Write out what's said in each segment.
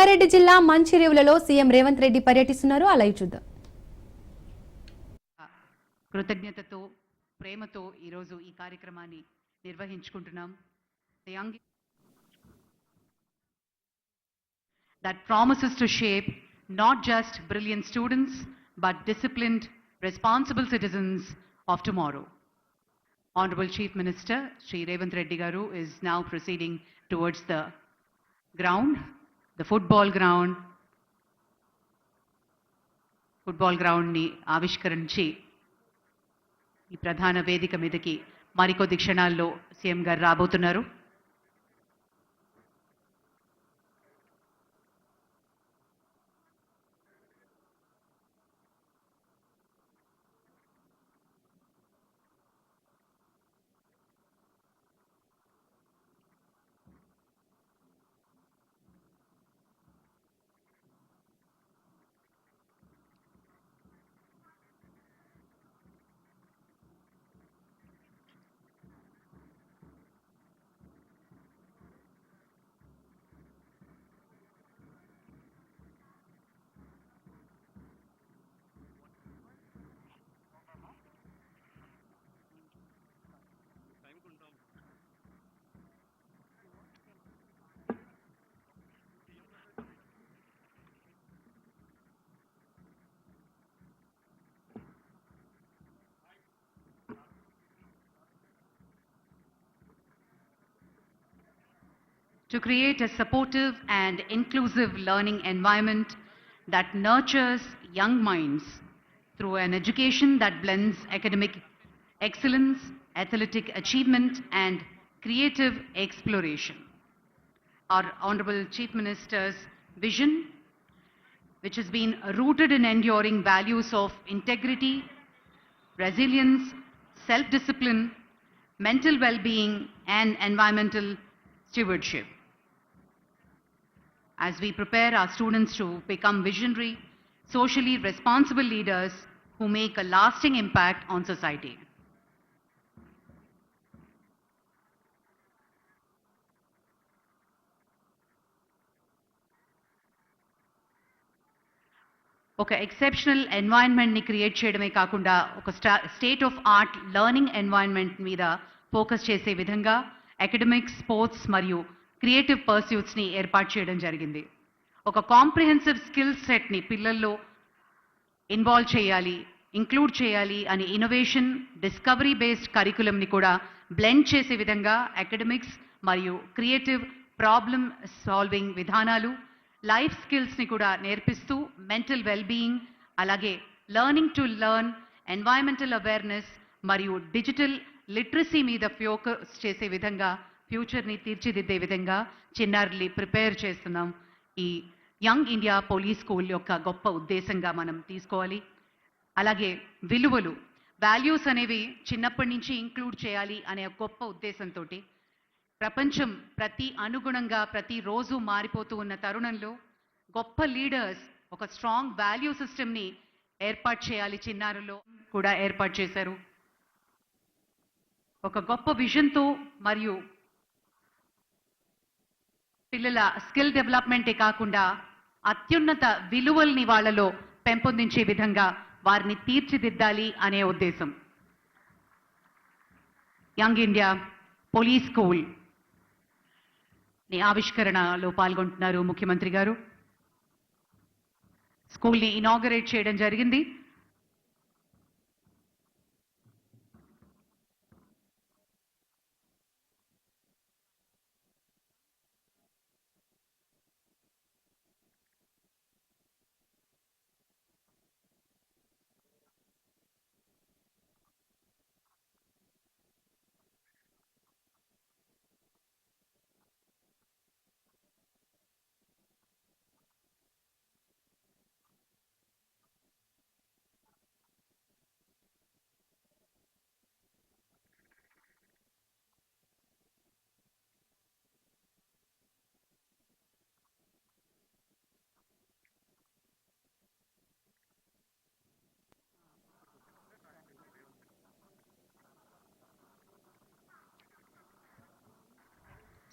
సంగారెడ్డి జిల్లా మంచిరేవులలో సీఎం రేవంత్ రెడ్డి పర్యటిస్తున్నారు. అలా చూద్దాం. కృతజ్ఞతతో ప్రేమతో ఈరోజు ఈ కార్యక్రమాన్ని నిర్వహించుకుంటున్నాం. That promises to shape not just brilliant students but disciplined responsible citizens of tomorrow honourable chief minister Shri Revanth Reddy గారు is now proceeding towards the ground the football ground football గ్రౌండ్ని ఆవిష్కరించి ఈ ప్రధాన వేదిక మీదకి మరికొద్ది క్షణాల్లో సీఎం గారు రాబోతున్నారు. To create a supportive and inclusive learning environment that nurtures young minds through an education that blends academic excellence, athletic achievement, and creative exploration. Our Honorable Chief Minister's vision, which has been rooted in enduring values of integrity, resilience, self discipline, mental well being, and environmental stewardship As we prepare our students to become visionary, socially responsible leaders who make a lasting impact on society. ఒక exceptional ఎన్వైరన్మెంట్ని create చేయడమే కాకుండా ఒక స్టా state of art learning environment మీద focus చేసే విధంగా academics sports మరియు క్రియేటివ్ పర్స్యూట్స్ని ఏర్పాటు చేయడం జరిగింది. ఒక కాంప్రిహెన్సివ్ స్కిల్ సెట్ని పిల్లల్లో ఇన్వాల్వ్ చేయాలి ఇంక్లూడ్ చేయాలి అని ఇన్నోవేషన్ డిస్కవరీ బేస్డ్ కరికులంని కూడా బ్లెండ్ చేసే విధంగా అకాడమిక్స్ మరియు క్రియేటివ్ ప్రాబ్లమ్ సాల్వింగ్ విధానాలు లైఫ్ స్కిల్స్ని కూడా నేర్పిస్తూ మెంటల్ వెల్బీయింగ్ అలాగే learning to learn environmental awareness మరియు డిజిటల్ లిటరసీ మీద ఫోకస్ చేసే విధంగా ఫ్యూచర్ని తీర్చిదిద్దే విధంగా చిన్నారుల్ని ప్రిపేర్ చేస్తున్నాం. ఈ యంగ్ ఇండియా పోలీస్ స్కూల్ యొక్క గొప్ప ఉద్దేశంగా మనం తీసుకోవాలి. అలాగే విలువలు వాల్యూస్ అనేవి చిన్నప్పటి నుంచి ఇంక్లూడ్ చేయాలి అనే గొప్ప ఉద్దేశంతో ప్రపంచం ప్రతి అనుగుణంగా ప్రతిరోజు మారిపోతూ ఉన్న తరుణంలో గొప్ప లీడర్స్ ఒక స్ట్రాంగ్ వాల్యూ సిస్టమ్ని ఏర్పాటు చేయాలి చిన్నారులో కూడా ఏర్పాటు చేశారు. ఒక గొప్ప విజన్తో మరియు పిల్లల స్కిల్ డెవలప్మెంటే కాకుండా అత్యున్నత విలువల్ని వాళ్ళలో పెంపొందించే విధంగా వారిని తీర్చిదిద్దాలి అనే ఉద్దేశం. యంగ్ ఇండియా పోలీస్ స్కూల్ని ఆవిష్కరణలో పాల్గొంటున్నారు ముఖ్యమంత్రి గారు. స్కూల్ని ఇనాగరేట్ చేయడం జరిగింది.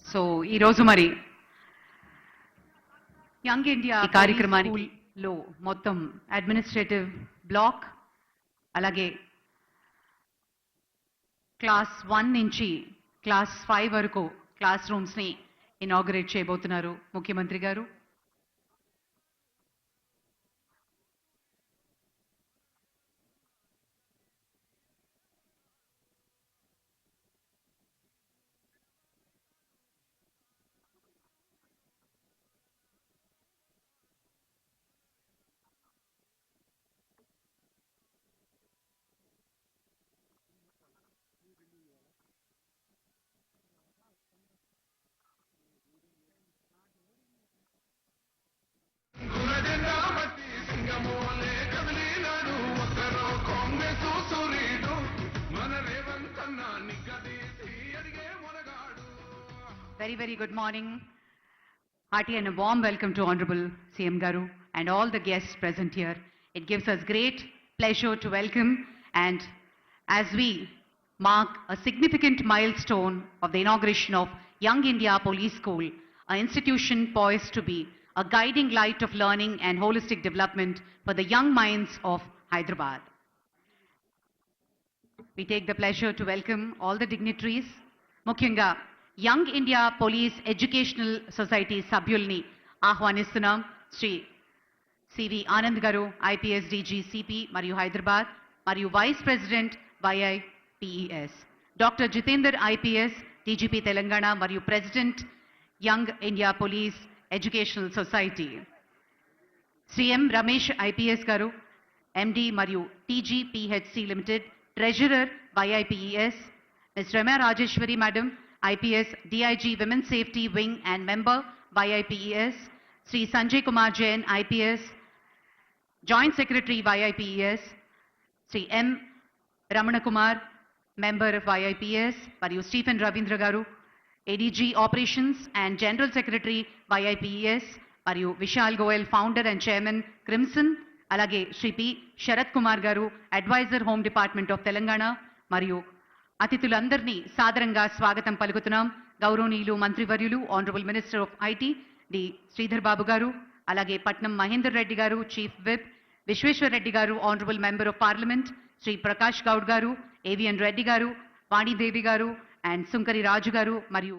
సో ఈరోజు మరి యంగ్ ఇండియా ఈ కార్యక్రమానికి లో మొత్తం అడ్మినిస్ట్రేటివ్ బ్లాక్ అలాగే క్లాస్ వన్ నుంచి క్లాస్ ఫైవ్ వరకు క్లాస్ రూమ్స్ని ఇనాగరేట్ చేయబోతున్నారు ముఖ్యమంత్రి గారు. Very, very good morning. Hearty and a warm welcome to Honorable CM Garu and all the guests present here. It gives us great pleasure to welcome and as we mark a significant milestone of the inauguration of Young India Police School, an institution poised to be a guiding light of learning and holistic development for the young minds of Hyderabad. We take the pleasure to welcome all the dignitaries. Mukhyanga. Young India police educational society సభ్యుల్ని ఆహ్వానిస్తున్నాం. Shri CV Anand గారు IPS DG CP మరియు హైదరాబాద్ మరియు vice president YIPES. Doctor Jitender IPS DGP Telangana మరియు president young India police educational society. Shri M Ramesh IPS గారు MD మరియు TGPHC limited treasurer YIPES. Miss Ramya Rajeshwari madam IPS DIG women safety wing and member YIPES Shri Sanjay Kumar Jain IPS joint secretary YIPES Shri M Ramana Kumar member of YIPS మరియు Stephen Ravindra గారు ADG operations and general secretary YIPS మరియు Vishal Goyal founder and chairman Crimson అలాగే Shri P Sarath Kumar గారు advisor home department of Telangana మరియు అతిథులందరినీ సాదరంగా స్వాగతం పలుకుతున్నాం. గౌరవనీయులు మంత్రివర్యులు honourable minister of IT D Sridhar Babu గారు అలాగే పట్నం మహేందర్ రెడ్డి గారు చీఫ్ విప్ విశ్వేశ్వర్ రెడ్డి గారు honourable member of parliament Shri Prakash Goud గారు ఏవిఎన్ రెడ్డి గారు వాణిదేవి గారు అండ్ సుంకరి రాజు గారు మరియు